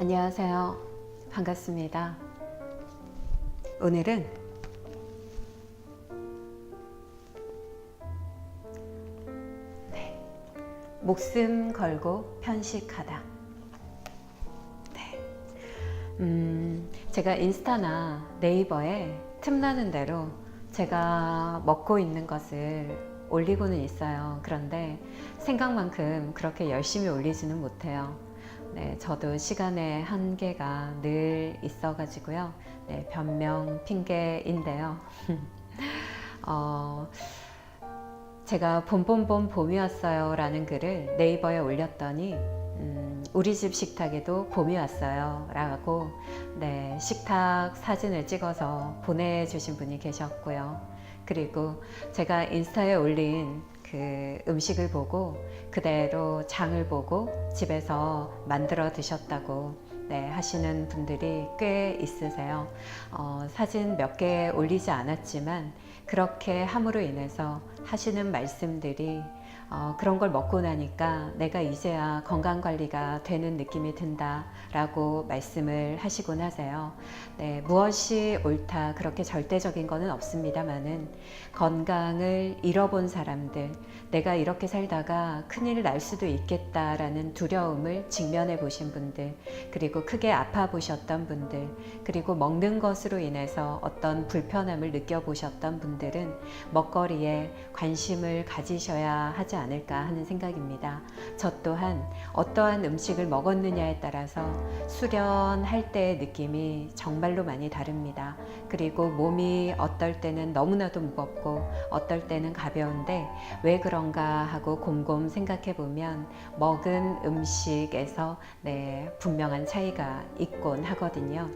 안녕하세요. 반갑습니다. 오늘은 네, 목숨 걸고 편식하다. 네. 음, 제가 인스타나 네이버에 틈나는 대로 제가 먹고 있는 것을 올리고는 있어요. 그런데 생각만큼 그렇게 열심히 올리지는 못해요. 네, 저도 시간의 한계가 늘 있어가지고요. 네, 변명 핑계인데요. 어, 제가 봄봄봄 봄이 왔어요 라는 글을 네이버에 올렸더니 음, 우리 집 식탁에도 봄이 왔어요 라고 네, 식탁 사진을 찍어서 보내주신 분이 계셨고요. 그리고 제가 인스타에 올린 그 음식을 보고 그대로 장을 보고 집에서 만들어 드셨다고 네, 하시는 분들이 꽤 있으세요. 어, 사진 몇 개 올리지 않았지만 그렇게 함으로 인해서 하시는 말씀들이 어, 그런 걸 먹고 나니까 내가 이제야 건강 관리가 되는 느낌이 든다라고 말씀을 하시곤 하세요. 네, 무엇이 옳다 그렇게 절대적인 거는 없습니다만은 건강을 잃어본 사람들, 내가 이렇게 살다가 큰일 날 수도 있겠다라는 두려움을 직면해 보신 분들, 그리고 크게 아파 보셨던 분들, 그리고 먹는 것으로 인해서 어떤 불편함을 느껴 보셨던 분들은 먹거리에 관심을 가지셔야 하지 않을까 하는 생각입니다. 저 또한 어떠한 음식을 먹었느냐에 따라서 수련할 때의 느낌이 정말로 많이 다릅니다. 그리고 몸이 어떨 때는 너무나도 무겁고 어떨 때는 가벼운데 왜 그런가 하고 곰곰 생각해 보면 먹은 음식에서 네, 분명한 차이가 있곤 하거든요.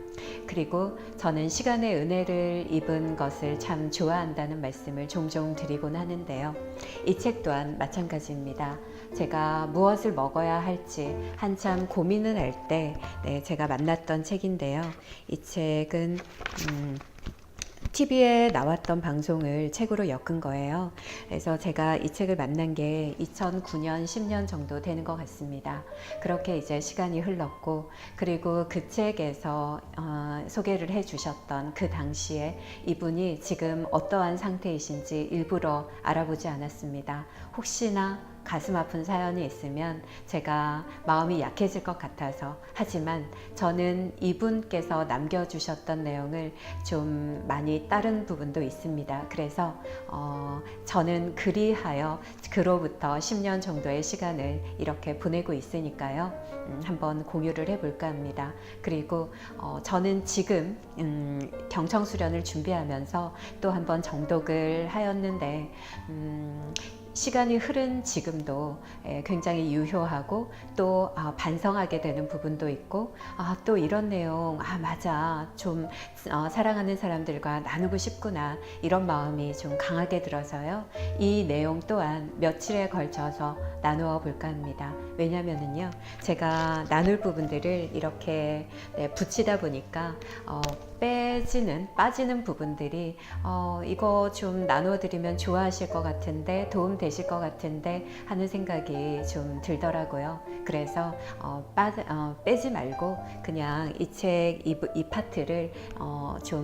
그리고 저는 시간의 은혜를 입은 것을 참 좋아한다는 말씀을 종종 드리곤 하는데 요. 이 책 또한 마찬가지입니다. 제가 무엇을 먹어야 할지 한참 고민을 할때 네, 제가 만났던 책인데요. 이 책은 음, TV에 나왔던 방송을 책으로 엮은 거예요. 그래서 제가 이 책을 만난 게 2009년, 10년 정도 되는 것 같습니다. 그렇게 이제 시간이 흘렀고, 그리고 그 책에서 어, 소개를 해 주셨던 그 당시에 이분이 지금 어떠한 상태이신지 일부러 알아보지 않았습니다. 혹시나 가슴 아픈 사연이 있으면 제가 마음이 약해질 것 같아서 하지만 저는 이분께서 남겨주셨던 내용을 좀 많이 따른 부분도 있습니다. 그래서 어, 저는 그리하여 그로부터 10년 정도의 시간을 이렇게 보내고 있으니까요. 음, 한번 공유를 해볼까 합니다. 그리고 어, 저는 지금 음, 경청 수련을 준비하면서 또 한번 정독을 하였는데 음, 시간이 흐른 지금도 예, 굉장히 유효하고 또 아, 반성하게 되는 부분도 있고 아, 또 이런 내용 아 맞아. 좀 어, 사랑하는 사람들과 나누고 싶구나. 이런 마음이 좀 강하게 들어서요. 이 내용 또한 며칠에 걸쳐서 나누어 볼까 합니다. 왜냐면은요 제가 나눌 부분들을 이렇게 네, 붙이다 보니까 어, 빼지는 빠지는 부분들이 어, 이거 좀 나누어 드리면 좋아하실 것 같은데 도움 되실 것 같은데 하는 생각이 좀 들더라고요. 그래서 어, 빠, 어, 빼지 말고 그냥 이 책이 이 파트를 어, 좀이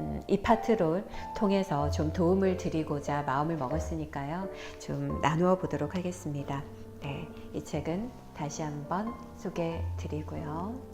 음, 파트를 통해서 좀 도움을 드리고자 마음을 먹었으니까요. 좀 나누어 보도록 하겠습니다. 네, 이 책은 다시 한번 소개해 드리고요.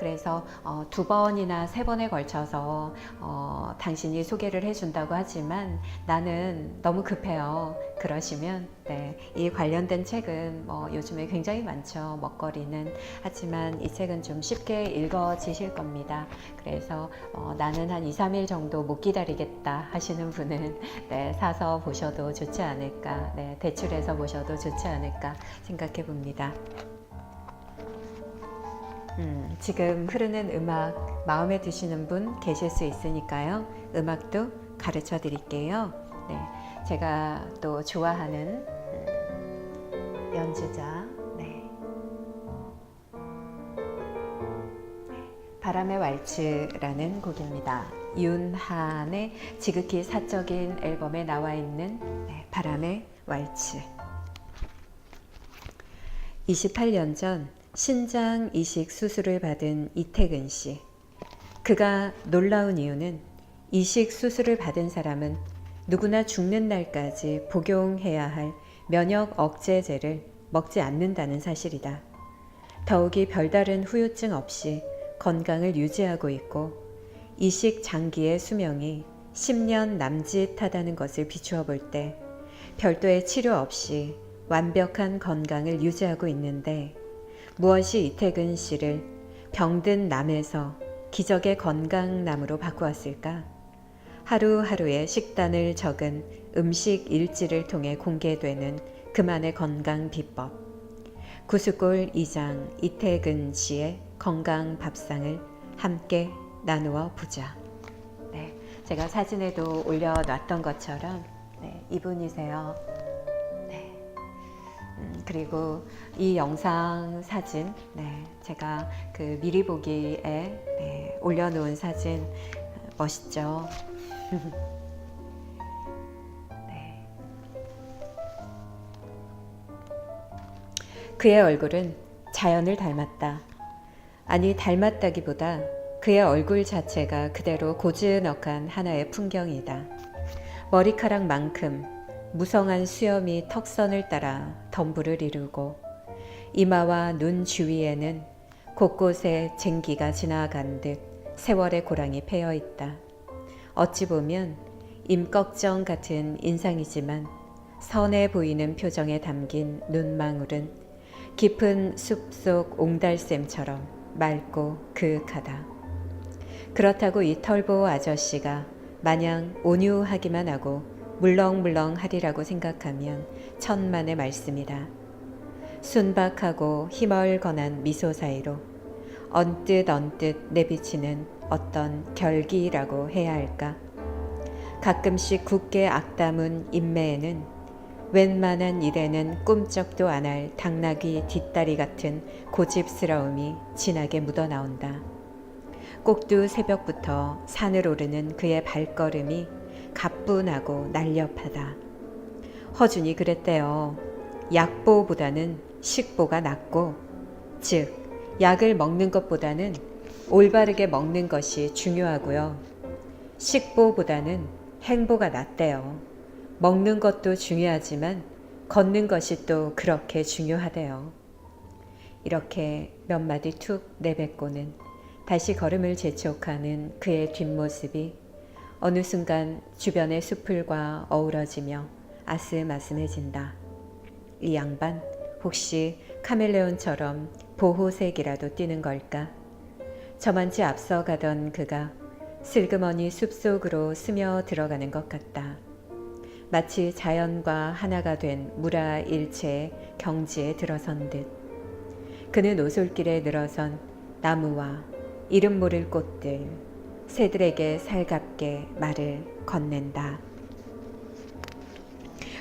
네. 그래서 어, 두 번이나 세 번에 걸쳐서 어, 당신이 소개를 해준다고 하지만 나는 너무 급해요. 그러시면 네, 이 관련된 책은 뭐 요즘에 굉장히 많죠. 먹거리는 하지만 이 책은 좀 쉽게 읽어지실 겁니다. 그래서 어, 나는 한 2, 3일 정도 못 기다리겠다 하시는 분은 네, 사서 보셔도 좋지 않을까, 네, 대출해서 보셔도 좋지 않을까 생각해 봅니다. 음, 지금 흐르는 음악 마음에 드시는 분 계실 수 있으니까요. 음악도 가르쳐 드릴게요. 네, 제가 또 좋아하는 음, 연주자, 네. 바람의 왈츠라는 곡입니다. 윤한의 지극히 사적인 앨범에 나와 있는 네, 바람의 왈츠. 28년 전 신장 이식 수술을 받은 이태근 씨. 그가 놀라운 이유는 이식 수술을 받은 사람은 누구나 죽는 날까지 복용해야 할 면역 억제제를 먹지 않는다는 사실이다. 더욱이 별다른 후유증 없이 건강을 유지하고 있고 이식 장기의 수명이 10년 남짓하다는 것을 비추어 볼 때 별도의 치료 없이 완벽한 건강을 유지하고 있는데 무엇이 이태근 씨를 병든 남에서 기적의 건강남으로 바꾸었을까? 하루하루의 식단을 적은 음식 일지를 통해 공개되는 그만의 건강 비법. 구스골 이장 이태근 씨의 건강 밥상을 함께 나누어 보자. 네, 제가 사진에도 올려놨던 것처럼 네, 이분이세요. 네. 음, 그리고 이 영상 사진, 네, 제가 그 미리 보기에 네, 올려놓은 사진 멋있죠? 네. 그의 얼굴은 자연을 닮았다. 아니, 닮았다기보다 그의 얼굴 자체가 그대로 고즈넉한 하나의 풍경이다. 머리카락만큼 무성한 수염이 턱선을 따라 덤불을 이루고 이마와 눈 주위에는 곳곳에 쟁기가 지나간 듯 세월의 고랑이 패여 있다. 어찌 보면 임꺽정 같은 인상이지만 선해 보이는 표정에 담긴 눈망울은 깊은 숲속 옹달샘처럼 맑고 그윽하다. 그렇다고 이 털보 아저씨가 마냥 온유하기만 하고 물렁물렁하리라고 생각하면 천만의 말씀이다. 순박하고 희멀건한 미소 사이로 언뜻 언뜻 내비치는 어떤 결기라고 해야 할까? 가끔씩 굳게 악담은 인매에는 웬만한 일에는 꿈쩍도 안 할 당나귀 뒷다리 같은 고집스러움이 진하게 묻어나온다. 꼭두 새벽부터 산을 오르는 그의 발걸음이 가뿐하고 날렵하다. 허준이 그랬대요. 약보보다는 식보가 낫고, 즉, 약을 먹는 것보다는 올바르게 먹는 것이 중요하고요. 식보보다는 행보가 낫대요. 먹는 것도 중요하지만 걷는 것이 또 그렇게 중요하대요. 이렇게 몇 마디 툭 내뱉고는 다시 걸음을 재촉하는 그의 뒷모습이 어느 순간 주변의 숲을과 어우러지며 아슴아슴해진다. 이 양반 혹시 카멜레온처럼 보호색이라도 띠는 걸까? 저만치 앞서가던 그가 슬그머니 숲속으로 스며 들어가는 것 같다. 마치 자연과 하나가 된 무라 일체의 경지에 들어선 듯. 그는 오솔길에 늘어선 나무와 이름 모를 꽃들, 새들에게 살갑게 말을 건넨다.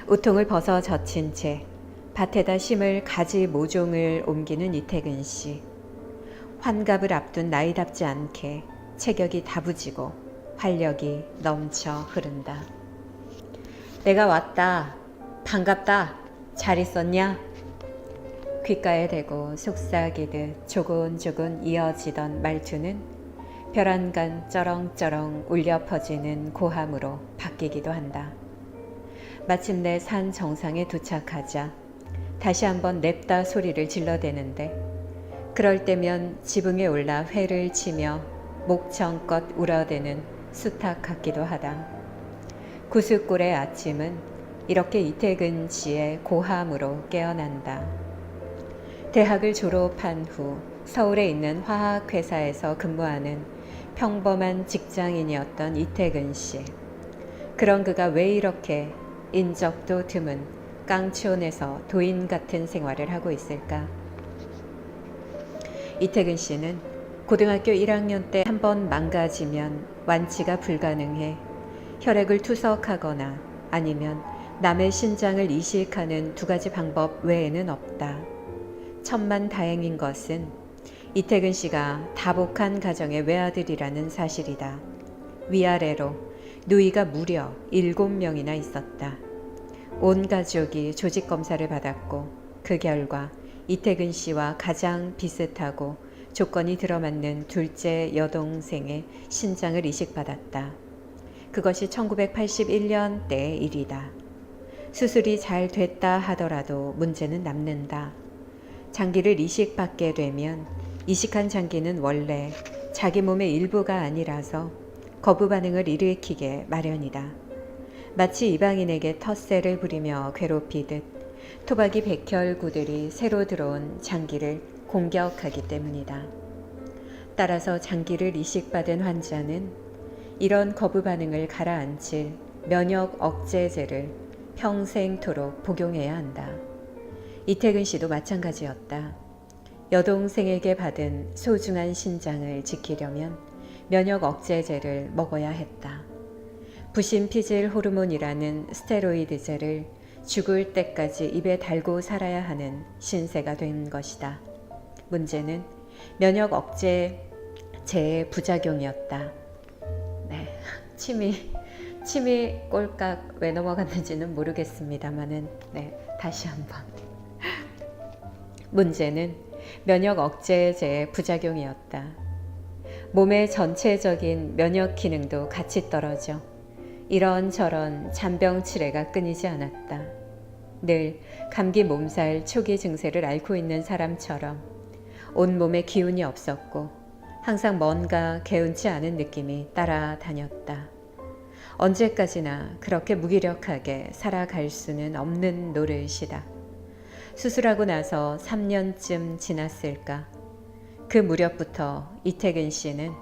우통을 벗어 젖힌 채 밭에다 심을 가지 모종을 옮기는 이태근 씨. 환갑을 앞둔 나이답지 않게 체격이 다부지고 활력이 넘쳐 흐른다. 내가 왔다. 반갑다. 잘 있었냐? 귓가에 대고 속삭이듯 조곤조곤 이어지던 말투는 벼란간 쩌렁쩌렁 울려 퍼지는 고함으로 바뀌기도 한다. 마침내 산 정상에 도착하자 다시 한번 냅다 소리를 질러대는데 그럴 때면 지붕에 올라 회를 치며 목청껏 울어대는 수탉 같기도 하다. 구슬골의 아침은 이렇게 이태근 씨의 고함으로 깨어난다. 대학을 졸업한 후 서울에 있는 화학회사에서 근무하는 평범한 직장인이었던 이태근 씨. 그런 그가 왜 이렇게 인적도 드문 깡촌에서 도인 같은 생활을 하고 있을까? 이태근 씨는 고등학교 1학년 때 한 번 망가지면 완치가 불가능해 혈액을 투석하거나 아니면 남의 신장을 이식하는 두 가지 방법 외에는 없다. 천만 다행인 것은 이태근 씨가 다복한 가정의 외아들이라는 사실이다. 위아래로 누이가 무려 7명이나 있었다. 온 가족이 조직 검사를 받았고 그 결과 이태근 씨와 가장 비슷하고 조건이 들어맞는 둘째 여동생의 신장을 이식받았다. 그것이 1981년 때의 일이다. 수술이 잘 됐다 하더라도 문제는 남는다. 장기를 이식받게 되면 이식한 장기는 원래 자기 몸의 일부가 아니라서 거부 반응을 일으키게 마련이다. 마치 이방인에게 텃세를 부리며 괴롭히듯 토박이 백혈구들이 새로 들어온 장기를 공격하기 때문이다. 따라서 장기를 이식받은 환자는 이런 거부 반응을 가라앉힐 면역 억제제를 평생토록 복용해야 한다. 이태근 씨도 마찬가지였다. 여동생에게 받은 소중한 신장을 지키려면 면역 억제제를 먹어야 했다. 부신피질 호르몬이라는 스테로이드제를 죽을 때까지 입에 달고 살아야 하는 신세가 된 것이다. 문제는 면역 억제제의 부작용이었다. 네, 침이 침이 꼴깍 왜 넘어갔는지는 모르겠습니다만은 네, 다시 한번 문제는 면역 억제제의 부작용이었다. 몸의 전체적인 면역 기능도 같이 떨어져 이런저런 잔병 치레가 끊이지 않았다. 늘 감기 몸살 초기 증세를 앓고 있는 사람처럼 온몸에 기운이 없었고 항상 뭔가 개운치 않은 느낌이 따라다녔다. 언제까지나 그렇게 무기력하게 살아갈 수는 없는 노릇이다. 수술하고 나서 3년쯤 지났을까? 그 무렵부터 이태근 씨는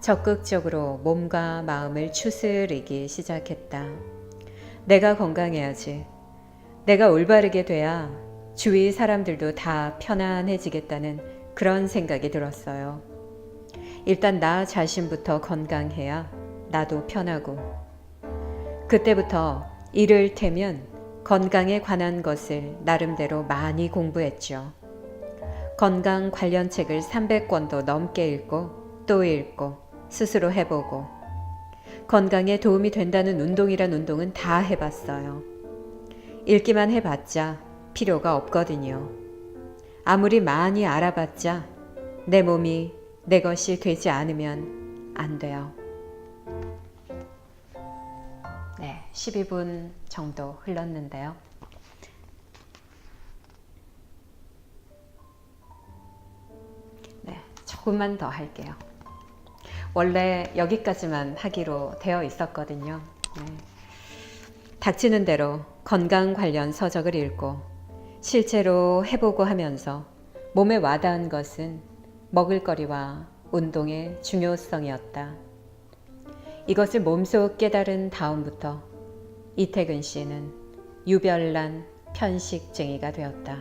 적극적으로 몸과 마음을 추스리기 시작했다. 내가 건강해야지. 내가 올바르게 돼야 주위 사람들도 다 편안해지겠다는 그런 생각이 들었어요. 일단 나 자신부터 건강해야 나도 편하고. 그때부터 이를테면 건강에 관한 것을 나름대로 많이 공부했죠. 건강 관련 책을 300권도 넘게 읽고 또 읽고 스스로 해보고 건강에 도움이 된다는 운동이란 운동은 다 해봤어요. 읽기만 해봤자 필요가 없거든요. 아무리 많이 알아봤자 내 몸이 내 것이 되지 않으면 안 돼요. 12분 정도 흘렀는데요. 네, 조금만 더 할게요. 원래 여기까지만 하기로 되어 있었거든요. 네. 닥치는 대로 건강 관련 서적을 읽고 실제로 해보고 하면서 몸에 와닿은 것은 먹을거리와 운동의 중요성이었다. 이것을 몸소 깨달은 다음부터 이태근 씨는 유별난 편식쟁이가 되었다.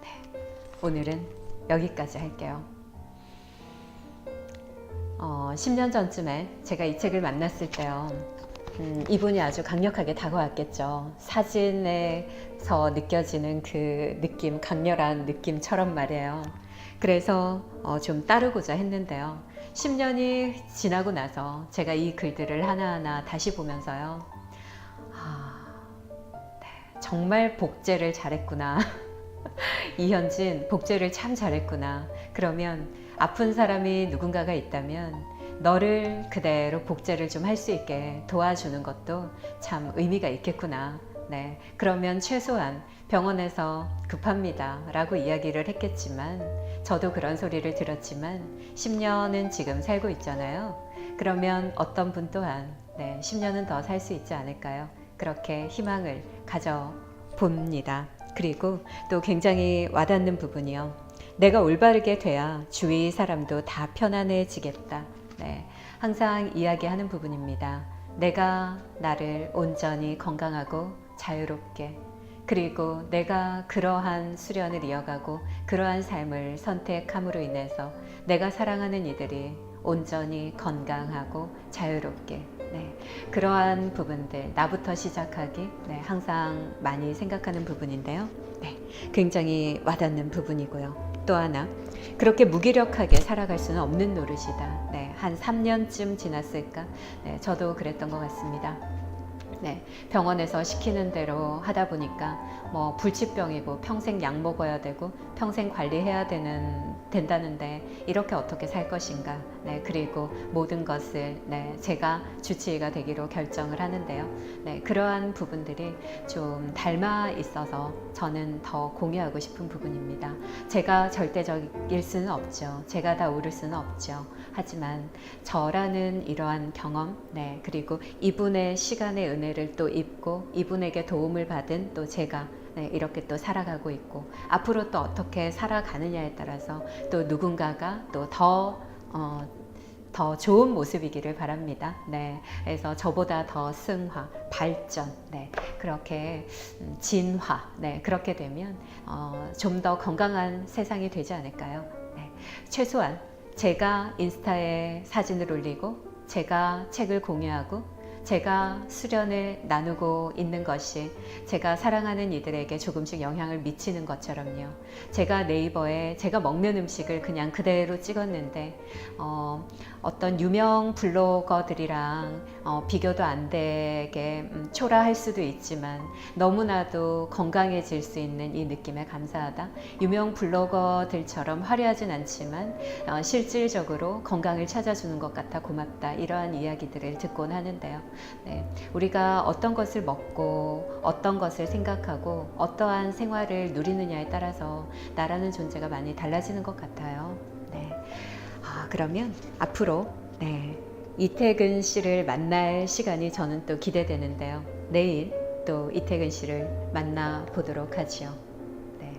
네, 오늘은 여기까지 할게요. 어, 10년 전쯤에 제가 이 책을 만났을 때요. 음, 이분이 아주 강력하게 다가왔겠죠. 사진에서 느껴지는 그 느낌, 강렬한 느낌처럼 말이에요. 그래서 어, 좀 따르고자 했는데요. 10년이 지나고 나서 제가 이 글들을 하나하나 다시 보면서요. 정말 복제를 잘했구나. 이현진, 복제를 참 잘했구나. 그러면 아픈 사람이 누군가가 있다면 너를 그대로 복제를 좀 할 수 있게 도와주는 것도 참 의미가 있겠구나. 네. 그러면 최소한 병원에서 급합니다. 라고 이야기를 했겠지만, 저도 그런 소리를 들었지만, 10년은 지금 살고 있잖아요. 그러면 어떤 분 또한, 네, 10년은 더 살 수 있지 않을까요? 그렇게 희망을 가져 봅니다. 그리고 또 굉장히 와닿는 부분이요. 내가 올바르게 돼야 주위 사람도 다 편안해지겠다. 네, 항상 이야기하는 부분입니다. 내가 나를 온전히 건강하고 자유롭게 그리고 내가 그러한 수련을 이어가고 그러한 삶을 선택함으로 인해서 내가 사랑하는 이들이 온전히 건강하고 자유롭게 네, 그러한 부분들 나부터 시작하기 네, 항상 많이 생각하는 부분인데요. 네, 굉장히 와닿는 부분이고요. 또 하나 그렇게 무기력하게 살아갈 수는 없는 노릇이다. 네, 한 3년쯤 지났을까? 네, 저도 그랬던 것 같습니다. 네, 병원에서 시키는 대로 하다 보니까 뭐 불치병이고 평생 약 먹어야 되고 평생 관리해야 되는 된다는데 이렇게 어떻게 살 것인가? 네, 그리고 모든 것을 네, 제가 주치의가 되기로 결정을 하는데요. 네, 그러한 부분들이 좀 닮아 있어서 저는 더 공유하고 싶은 부분입니다. 제가 절대적일 수는 없죠. 제가 다 옳을 수는 없죠. 하지만 저라는 이러한 경험, 네, 그리고 이분의 시간의 은혜를 또 입고 이분에게 도움을 받은 또 제가 네, 이렇게 또 살아가고 있고 앞으로 또 어떻게 살아가느냐에 따라서 또 누군가가 또더 어, 더 좋은 모습이기를 바랍니다. 네, 그래서 저보다 더 승화, 발전, 네, 그렇게 음, 진화, 네, 그렇게 되면 어, 좀 더 건강한 세상이 되지 않을까요? 네, 최소한 제가 인스타에 사진을 올리고 제가 책을 공유하고 제가 수련을 나누고 있는 것이 제가 사랑하는 이들에게 조금씩 영향을 미치는 것처럼요. 제가 네이버에 제가 먹는 음식을 그냥 그대로 찍었는데 어, 어떤 유명 블로거들이랑 어, 비교도 안 되게 음, 초라할 수도 있지만 너무나도 건강해질 수 있는 이 느낌에 감사하다. 유명 블로거들처럼 화려하진 않지만 어, 실질적으로 건강을 찾아주는 것 같아 고맙다. 이러한 이야기들을 듣곤 하는데요. 네, 우리가 어떤 것을 먹고 어떤 것을 생각하고 어떠한 생활을 누리느냐에 따라서 나라는 존재가 많이 달라지는 것 같아요. 네. 아, 그러면 앞으로 네, 이태근 씨를 만날 시간이 저는 또 기대되는데요. 내일 또 이태근 씨를 만나 보도록 하지요. 네.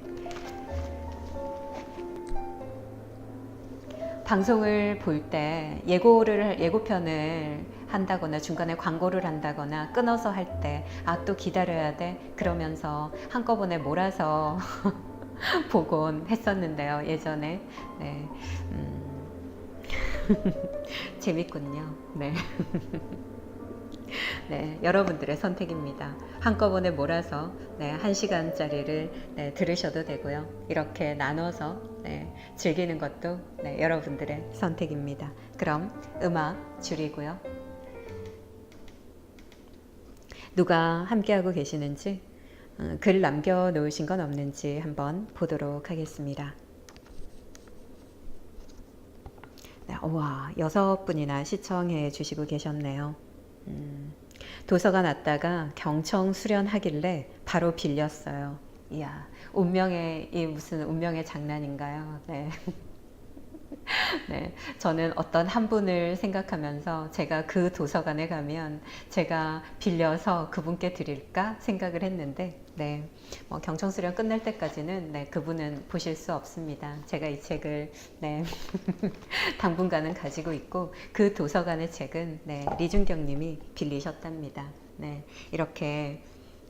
방송을 볼 때 예고를 예고편을 한다거나 중간에 광고를 한다거나 끊어서 할 때 아 또 기다려야 돼 그러면서 한꺼번에 몰아서 보곤 했었는데요 예전에 네. 음. 재밌군요 네. 네, 여러분들의 선택입니다. 한꺼번에 몰아서 네, 한 시간짜리를 네, 들으셔도 되고요. 이렇게 나눠서 네, 즐기는 것도 네, 여러분들의 선택입니다. 그럼 음악 줄이고요. 누가 함께하고 계시는지 어, 글 남겨 놓으신 건 없는지 한번 보도록 하겠습니다. 네, 우와, 여섯 분이나 시청해 주시고 계셨네요. 음, 도서관 왔다가 경청 수련하길래 바로 빌렸어요. 이야, 운명의, 이 무슨 운명의 장난인가요? 네. 네, 저는 어떤 한 분을 생각하면서 제가 그 도서관에 가면 제가 빌려서 그분께 드릴까 생각을 했는데, 네, 뭐 경청 수련 끝날 때까지는 네, 그분은 보실 수 없습니다. 제가 이 책을 네, 당분간은 가지고 있고 그 도서관의 책은 네, 리준경님이 빌리셨답니다. 네, 이렇게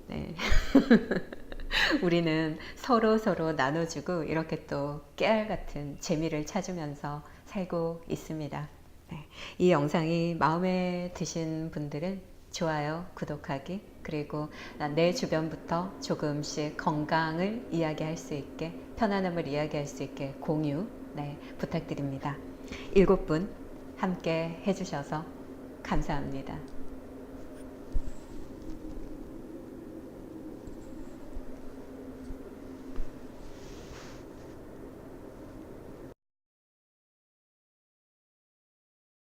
네. 우리는 서로 서로 나눠주고 이렇게 또 깨알 같은 재미를 찾으면서 살고 있습니다. 네. 이 영상이 마음에 드신 분들은 좋아요, 구독하기, 그리고 내 주변부터 조금씩 건강을 이야기할 수 있게, 편안함을 이야기할 수 있게 공유 네, 부탁드립니다. 일곱 분 함께 해주셔서 감사합니다.